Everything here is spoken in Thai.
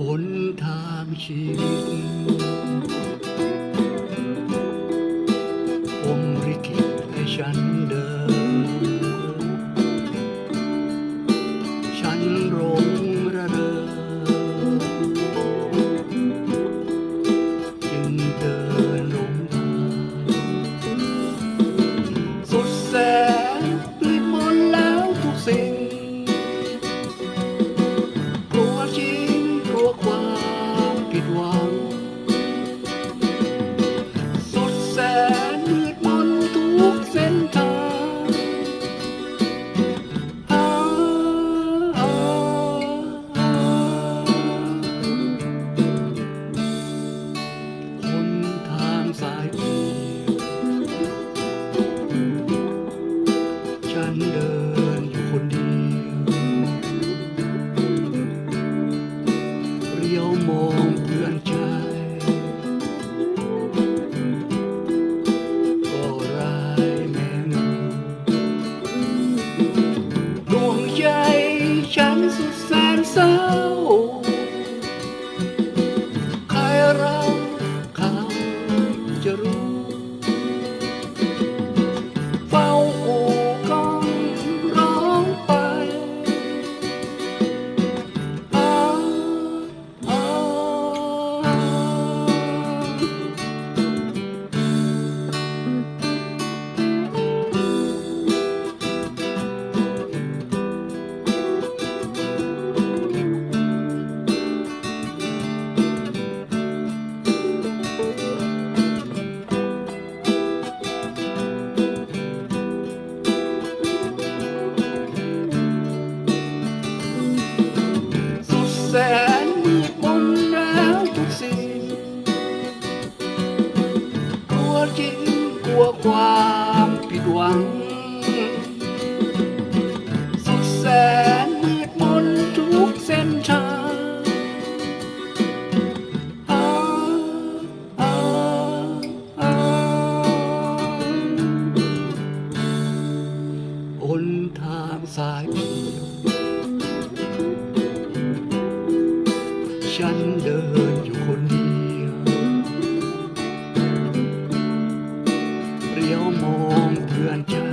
หนทางชีวิตผมริขิตให้ฉัน tierra. แสนมืดมนแล้วทุกสิ่งกลัวจริงกลัวความผิดหวัง ฉันเดินอยู่คนเดียวเรียวมองเพื่อนฉัน